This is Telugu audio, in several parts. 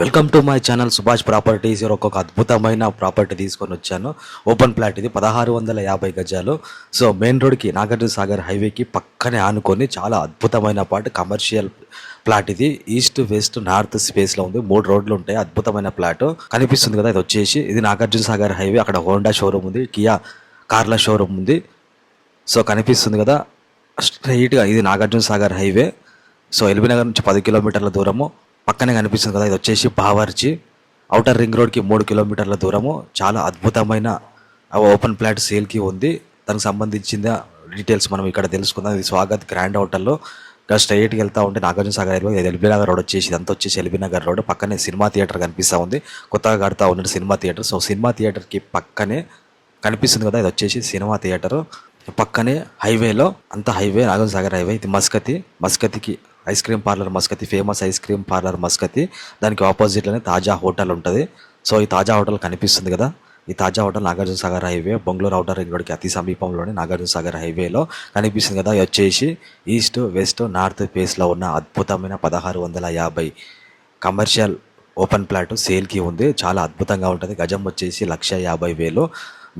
Welcome to my channel Subhash properties ఈరోజు ఒక అద్భుతమైన ప్రాపర్టీ తీసుకొని వచ్చాను. ఓపెన్ ప్లాట్ ఇది పదహారు వందల యాభై గజాలు. సో మెయిన్ రోడ్కి నాగార్జున సాగర్ హైవేకి పక్కనే ఆనుకొని చాలా అద్భుతమైన పార్ట్ కమర్షియల్ ప్లాట్ ఇది. ఈస్ట్ వెస్ట్ నార్త్ స్పేస్లో ఉంది. మూడు రోడ్లు ఉంటాయి. అద్భుతమైన ప్లాట్ కనిపిస్తుంది కదా ఇది వచ్చేసి. ఇది నాగార్జున సాగర్ హైవే అక్కడ హోండా షోరూమ్ ఉంది. కియా కార్ల షోరూమ్ ఉంది. సో కనిపిస్తుంది కదా స్ట్రైట్గా ఇది Nagarjuna Sagar highway so LB Nagar నుంచి పది కిలోమీటర్ల దూరము. పక్కనే కనిపిస్తుంది కదా ఇది వచ్చేసి బావర్చి. అవుటర్ రింగ్ రోడ్కి మూడు కిలోమీటర్ల దూరము. చాలా అద్భుతమైన ఓపెన్ ప్లాట్ సేల్కి ఉంది. దానికి సంబంధించిన డీటెయిల్స్ మనం ఇక్కడ తెలుసుకుందాం. ఇది స్వాగత్ గ్రాండ్ హోటల్లో. ఇంకా స్ట్రైట్కి వెళ్తా ఉంటే Nagarjuna Sagar highway LB Nagar road వచ్చేసి ఇదంతా వచ్చేసి ఎల్బీ నగర్ రోడ్. పక్కనే సినిమా థియేటర్ కనిపిస్తూ ఉంది. కొత్తగా కడతా ఉన్నాడు సినిమా థియేటర్. సో సినిమా థియేటర్కి పక్కనే కనిపిస్తుంది కదా ఇది వచ్చేసి సినిమా థియేటర్. పక్కనే హైవేలో అంత హైవే నాగార్జున సాగర్ హైవే ఇది Maskati. మస్కతికి ice cream parlour Mascati famous ice cream parlour Mascati. దానికి ఆపోజిట్లోనే తాజా హోటల్ ఉంటుంది. సో ఈ తాజా హోటల్ కనిపిస్తుంది కదా? ఈ Taza hotel Nagarjuna Sagar highway Bongulur outer ring రోడ్కి అతి సమీపంలోనే నాగార్జున సాగర్ హైవేలో కనిపిస్తుంది కదా? వచ్చేసి ఈస్ట్ వెస్ట్ నార్త్ ఫేస్లో ఉన్న అద్భుతమైన పదహారు వందల యాభై కమర్షియల్ ఓపెన్ ప్లాట్ సేల్కి ఉంది. చాలా అద్భుతంగా ఉంటుంది. గజం వచ్చేసి లక్ష యాభై వేలు.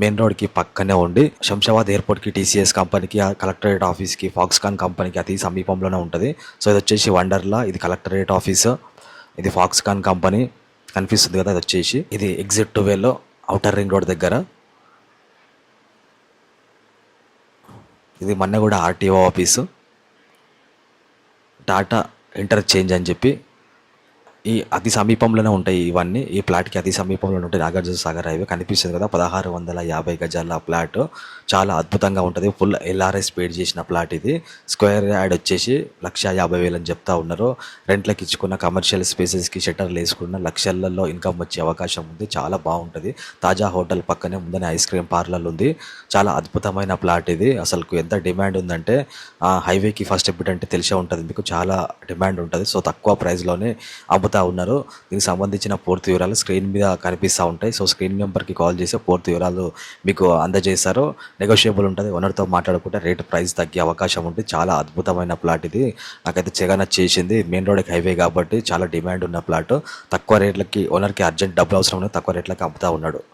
మెయిన్ రోడ్కి పక్కనే ఉండి శంషాబాద్ ఎయిర్పోర్ట్కి టీసీఎస్ కంపెనీకి ఆ కలెక్టరేట్ ఆఫీస్కి ఫాక్స్కాన్ కంపెనీకి అతి సమీపంలోనే ఉంటుంది. సో ఇది వచ్చేసి వండర్లా ఇది కలెక్టరేట్ ఆఫీస్. ఇది ఫాక్స్కాన్ కంపెనీ. కనిపిస్తుంది కదా అది వచ్చేసి. ఇది ఎగ్జిట్ టువెల్లో అవుటర్ రింగ్ రోడ్ దగ్గర. ఇది Mannaguda RTO office. Tata interchange అని చెప్పి ఈ అతి సమీపంలోనే ఉంటాయి ఇవన్నీ. ఈ ప్లాట్కి అతి సమీపంలోనే ఉంటాయి. నాగార్జున సాగర్ హైవే. కనిపిస్తుంది కదా పదహారు వందల యాభై గజాల ప్లాట్. చాలా అద్భుతంగా ఉంటుంది. ఫుల్ ఎల్ఆర్ఎస్ పేడ్ చేసిన ప్లాట్ ఇది. స్క్వేర్ యార్డ్ వచ్చేసి లక్ష యాభై వేలు అని చెప్తా ఉన్నారు. రెంట్లకు ఇచ్చుకున్న కమర్షియల్ స్పేసెస్కి షట్టర్లు వేసుకున్న లక్షలలో ఇన్కమ్ వచ్చే అవకాశం ఉంది. చాలా బాగుంటుంది. తాజా హోటల్ పక్కనే ముందనే ఐస్ క్రీమ్ పార్లర్ ఉంది. చాలా అద్భుతమైన ప్లాట్ ఇది. అసలు ఎంత డిమాండ్ ఉందంటే హైవేకి ఫస్ట్ ఎప్పుడంటే తెలిసే ఉంటుంది. మీకు చాలా డిమాండ్ ఉంటుంది. సో తక్కువ ప్రైస్లోనే అమ్ముతా ఉన్నారు. దీనికి సంబంధించిన పూర్తి వివరాలు స్క్రీన్ మీద కనిపిస్తూ ఉంటాయి. సో స్క్రీన్ నెంబర్కి కాల్ చేసి పూర్తి వివరాలు మీకు అందజేస్తారు నెగోషియబుల్ ఉంటుంది. ఓనర్తో మాట్లాడుకుంటే రేట్ ప్రైస్ తగ్గే అవకాశం ఉంది. చాలా అద్భుతమైన ప్లాట్ ఇది. నాకైతే చెగా చేసింది మెయిన్ రోడ్కి హైవే కాబట్టి చాలా డిమాండ్ ఉన్న ప్లాట్. తక్కువ రేట్లకి ఓనర్కి అర్జెంట్ డబ్బులు అవసరం ఉంది తక్కువ రేట్లకి అమ్ముతా ఉన్నాడు.